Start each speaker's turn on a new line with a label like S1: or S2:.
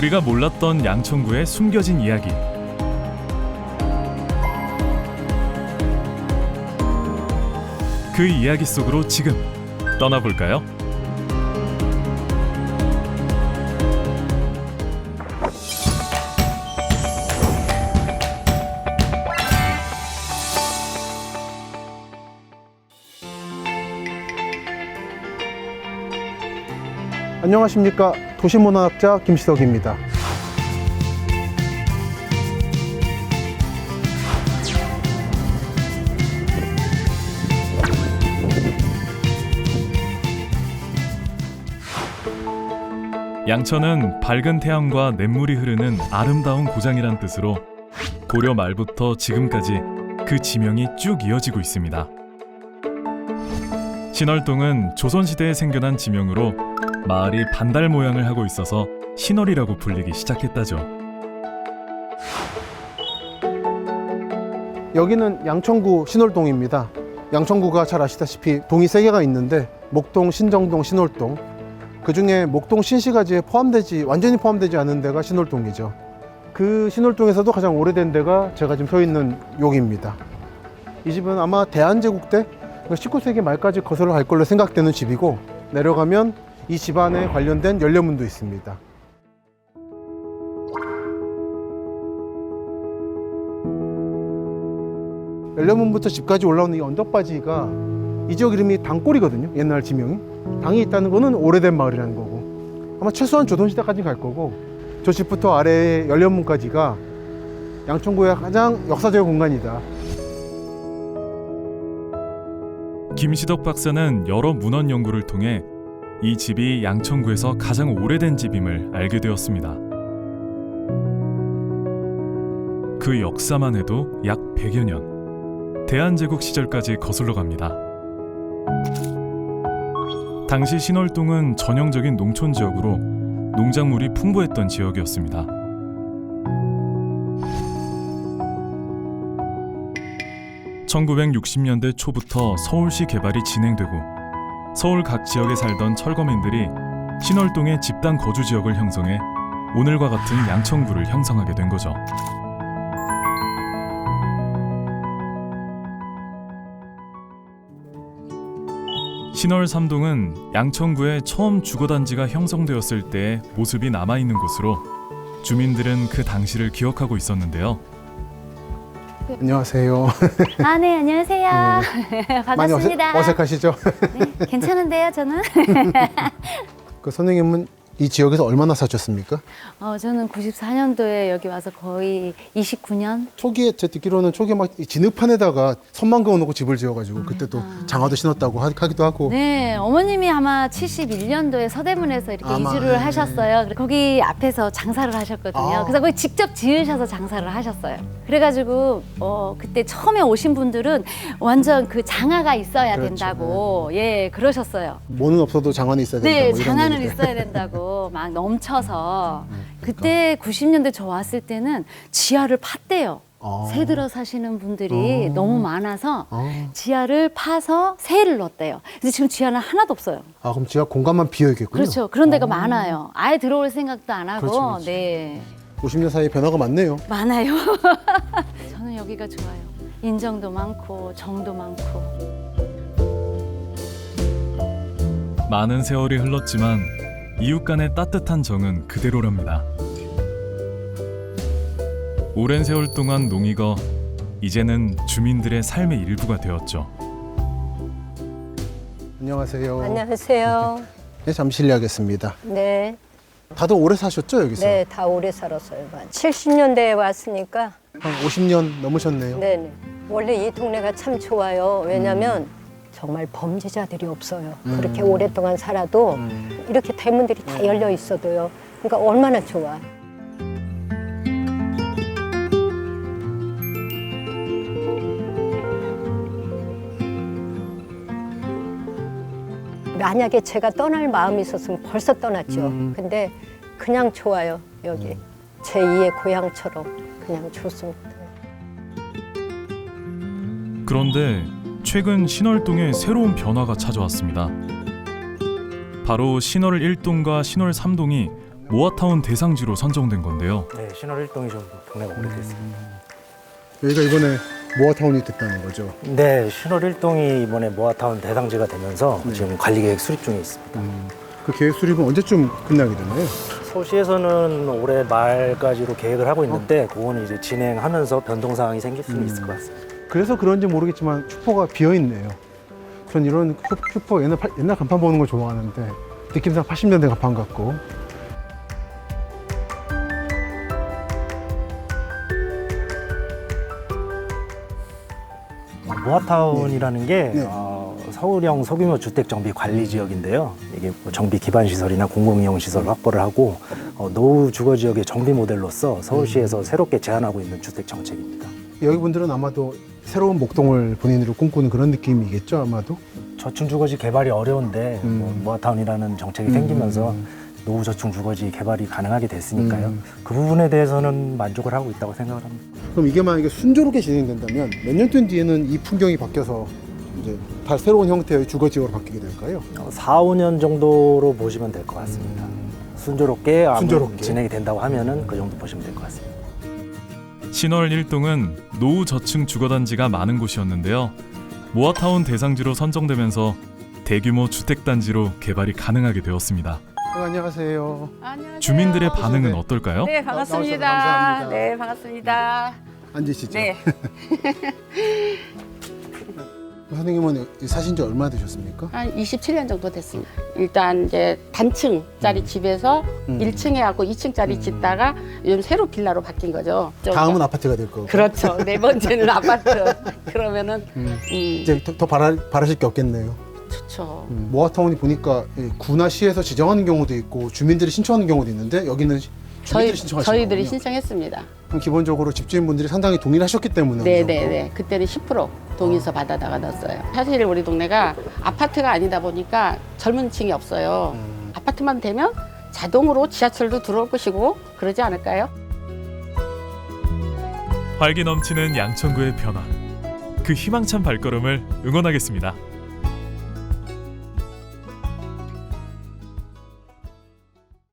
S1: 우리가 몰랐던 양천구의 숨겨진 이야기. 그 이야기 속으로 지금 떠나볼까요?
S2: 안녕하십니까 도시문화학자 김시덕입니다.
S1: 양천은 밝은 태양과 냇물이 흐르는 아름다운 고장이란 뜻으로 고려 말부터 지금까지 그 지명이 쭉 이어지고 있습니다. 신월동은 조선시대에 생겨난 지명으로 마을이 반달 모양을 하고 있어서 신월이라고 불리기 시작했다죠.
S2: 여기는 양천구 신월동입니다. 양천구가 잘 아시다시피 동이 세 개가 있는데 목동, 신정동, 신월동. 그 중에 목동 신시가지에 포함되지 완전히 포함되지 않은 데가 신월동이죠. 그 신월동에서도 가장 오래된 데가 제가 지금 서 있는 여기입니다. 이 집은 아마 대한제국 때 19세기 말까지 거슬러 갈 걸로 생각되는 집이고 내려가면 이 집안에 관련된 연료문도 있습니다. 연료문부터 집까지 올라오는 이 언덕바지가 이 지역 이름이 당골이거든요. 옛날 지명이. 당이 있다는 거는 오래된 마을이라는 거고 아마 최소한 조선시대까지 갈 거고 저 집부터 아래의 연료문까지가 양천구의 가장 역사적 공간이다.
S1: 김시덕 박사는 여러 문헌 연구를 통해 이 집이 양천구에서 가장 오래된 집임을 알게 되었습니다. 그 역사만 해도 약 100여 년. 대한제국 시절까지 거슬러 갑니다. 당시 신월동은 전형적인 농촌 지역으로 농작물이 풍부했던 지역이었습니다. (1960년대) 초부터 서울시 개발이 진행되고 서울 각 지역에 살던 철거민들이 신월동의 집단 거주 지역을 형성해 오늘과 같은 양천구를 형성하게 된 거죠. 신월 삼동은 양천구에 처음 주거단지가 형성되었을 때의 모습이 남아 있는 곳으로 주민들은 그 당시를 기억하고 있었는데요.
S2: 안녕하세요.
S3: 아, 네, 안녕하세요.
S2: 많이 어색,
S3: 반갑습니다.
S2: 어색하시죠?
S3: 네, 괜찮은데요, 저는?
S2: 그 선생님은 이 지역에서 얼마나 사셨습니까?
S3: 어, 저는 94년도에 여기 와서 거의 29년?
S2: 초기에 제 듣기로는 초기에 막 진흙판에다가 선만 그어놓고 집을 지어가지고 그때 또 장화도 신었다고 하- 하기도 하고
S3: 네, 어머님이 아마 71년도에 서대문에서 이렇게
S2: 아마,
S3: 이주를
S2: 네.
S3: 하셨어요. 거기 앞에서 장사를 하셨거든요.
S2: 아.
S3: 그래서 거기 직접 지으셔서 장사를 하셨어요. 그래가지고 어, 그때 처음에 오신 분들은 완전 그 장화가 있어야
S2: 그렇죠.
S3: 된다고 예 그러셨어요.
S2: 뭐는 없어도 장화는 있어야 된다.
S3: 네,
S2: 뭐 이런
S3: 장화는
S2: 얘기들.
S3: 있어야 된다고 막 넘쳐서
S2: 음,
S3: 그때 90년대 저 왔을 때는 지하를 팠대요.
S2: 아.
S3: 새 들어 사시는 분들이
S2: 어.
S3: 너무 많아서
S2: 아.
S3: 지하를 파서 새를 넣었대요. 근데 지금 지하는 하나도 없어요.
S2: 아 그럼 지하 공간만 비어 있겠군요.
S3: 그렇죠. 그런 데가
S2: 어.
S3: 많아요. 아예 들어올 생각도 안 하고.
S2: 그렇죠, 그렇죠.
S3: 네.
S2: 50년 사이에 변화가 많네요.
S3: 많아요. 저는 여기가 좋아요. 인정도 많고 정도 많고.
S1: 많은 세월이 흘렀지만 이웃 간의 따뜻한 정은 그대로랍니다. 오랜 세월 동안 농익어 이제는 주민들의 삶의 일부가 되었죠.
S2: 안녕하세요.
S4: 안녕하세요.
S2: 네, 잠시 실례하겠습니다.
S4: 네,
S2: 다들 오래 사셨죠 여기서?
S4: 네, 다 오래 살았어요. 70년대에 왔으니까,
S2: 한 50년 넘으셨네요.
S4: 네, 네. 원래 이 동네가 참 좋아요. 왜냐면 정말 범죄자들이 없어요. 그렇게 오랫동안 살아도
S2: 음.
S4: 이렇게 대문들이 다 열려 있어도요. 그러니까 얼마나 좋아. 만약에 제가 떠날 마음이 있었으면 벌써 떠났죠.
S2: 음.
S4: 근데 그냥 좋아요, 여기. 제2의 고향처럼 그냥 좋습니다.
S1: 그런데 최근 신월동에 새로운 변화가 찾아왔습니다. 바로 신월 1동과 신월 3동이 모아타운 대상지로 선정된 건데요.
S5: 네, 신월 1동이 좀 동네가 오래됐습니다.
S2: 여기가 이번에 모아타운이 됐다는 거죠.
S5: 네, 신월 1동이 이번에 모아타운 대상지가 되면서
S2: 네.
S5: 지금 관리 계획 수립 중에 있습니다.
S2: 그 계획 수립은 언제쯤 끝나게 되나요?
S5: 서울시에서는 올해 말까지로 계획을 하고 있는데 그거는 이제 진행하면서 변동 사항이 생길 수는
S2: 음.
S5: 있을 것 같습니다.
S2: 그래서 그런지 모르겠지만 슈퍼가 비어 있네요. 전 이런 슈- 슈퍼 옛날 파- 옛날 간판 보는 걸 좋아하는데 느낌상 80년대 간판 같고.
S5: 모아타운이라는 게
S2: 네.
S5: 어, 서울형 소규모 주택 정비 관리 지역인데요. 이게 뭐 정비 기반 시설이나 공공 이용 시설 확보를 하고 어, 노후 주거 지역의 정비 모델로서 서울시에서
S2: 음.
S5: 새롭게 제안하고 있는 주택 정책입니다.
S2: 여기 분들은 아마도 새로운 목동을 본인으로 꿈꾸는 그런 느낌이겠죠, 아마도.
S5: 저층 주거지 개발이 어려운데
S2: 음.
S5: 뭐 모아타운이라는 정책이
S2: 음.
S5: 생기면서 노후 저층 주거지 개발이 가능하게 됐으니까요.
S2: 음.
S5: 그 부분에 대해서는 만족을 하고 있다고 생각을 합니다.
S2: 그럼 이게 만약에 순조롭게 진행된다면 몇년된 뒤에는 이 풍경이 바뀌어서 이제 다 새로운 형태의 주거 지역으로 바뀌게 될까요?
S5: 어, 4, 5년 정도로 보시면 될 것 같습니다. 순조롭게, 아무
S2: 순조롭게.
S5: 진행이 된다고 하면은 그 정도 보시면 될 것 같습니다.
S1: 신월 1동은 노후 저층 주거단지가 많은 곳이었는데요. 모아타운 대상지로 선정되면서 대규모 주택단지로 개발이 가능하게 되었습니다.
S2: 어, 안녕하세요.
S6: 안녕하세요.
S1: 주민들의 반응은
S2: 네.
S1: 어떨까요?
S6: 네 반갑습니다.
S2: 감사합니다.
S6: 네 반갑습니다.
S2: 앉으시죠.
S6: 네
S2: 선생님은 사신 지 얼마 되셨습니까?
S6: 한 27년 정도 됐습니다. 일단 이제 단층짜리 집에서
S2: 음.
S6: 1층에 갖고 2층짜리
S2: 음.
S6: 짓다가 요즘 새로 빌라로 바뀐 거죠. 좀
S2: 다음은 아파트가 될 거고.
S6: 그렇죠. 네 번째는 아파트. 그러면은
S2: 음.
S6: 음,
S2: 이제 더, 더 바라, 바라실 게 없겠네요.
S6: 좋죠.
S2: 음. 모아타운이 보니까 이 구나 시에서 지정하는 경우도 있고 주민들이 신청하는 경우도 있는데 여기는 주민들이
S6: 저희 저희들이
S2: 거군요.
S6: 신청했습니다.
S2: 그럼 기본적으로 집주인분들이 상당히 동의를 하셨기 때문에 어느 정도.
S6: 네네 네. 그때는 10% 동의서 받아다가 넣었어요. 사실 우리 동네가 아파트가 아니다 보니까 젊은 층이 없어요.
S2: 음.
S6: 아파트만 되면 자동으로 지하철도 들어올 것이고 그러지 않을까요?
S1: 활기 넘치는 양천구의 변화. 그 희망찬 발걸음을 응원하겠습니다.